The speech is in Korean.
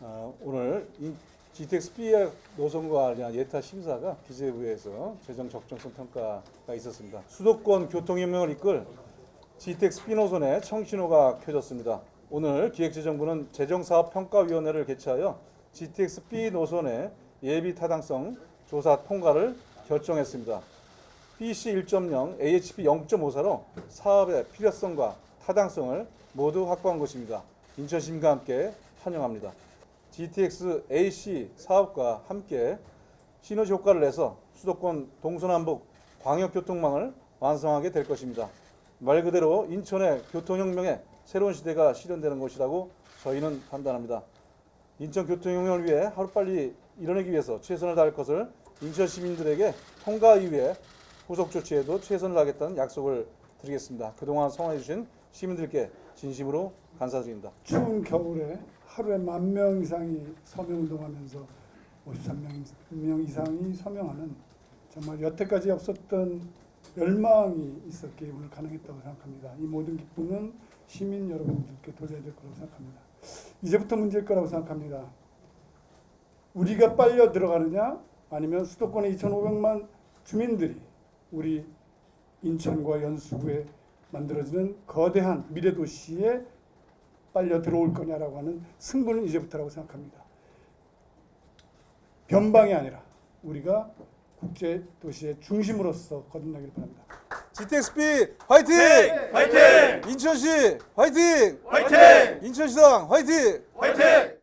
어, 오늘 이 GTX B 노선과 관련 예타 심사가 기재부에서 재정 적정성 평가가 있었습니다. 수도권 교통혁명을 이끌 GTX B 노선의 청신호가 켜졌습니다. 오늘 기획재정부는 재정사업평가위원회를 개최하여 GTX B 노선의 예비 타당성 조사 통과를 결정했습니다. BC 1.0, AHP 0.54로 사업의 필요성과 타당성을 모두 확보한 것입니다. 인천시민과 함께 환영합니다. GTX AC 사업과 함께 시너지 효과를 내서 수도권 동서남북 광역교통망을 완성하게 될 것입니다. 말 그대로 인천의 교통혁명의 새로운 시대가 실현되는 것이라고 저희는 판단합니다. 인천 교통혁명을 위해 하루빨리 이뤄내기 위해서 최선을 다할 것을 인천 시민들에게 통과 이후에 후속 조치에도 최선을 다하겠다는 약속을 드리겠습니다. 그동안 성원해 주신 시민들께 진심으로 감사드립니다. 추운 겨울에 하루에 만 명 이상이 서명 운동하면서 53명 이상이 서명하는 정말 여태까지 없었던 열망이 있었기에 오늘 가능했다고 생각합니다. 이 모든 기쁨은 시민 여러분들께 돌려야 될 거라고 생각합니다. 이제부터 문제일 거라고 생각합니다. 우리가 빨려 들어가느냐 아니면 수도권의 2,500만 주민들이 우리 인천과 연수구에 만들어지는 거대한 미래 도시에 빨려 들어올 거냐라고 하는 승부는 이제부터라고 생각합니다. 변방이 아니라 우리가 국제 도시의 중심으로서 거듭나기를 바랍니다. GTX B 화이팅! 화이팅! 인천시 화이팅! 화이팅! 인천시장 화이팅! 화이팅!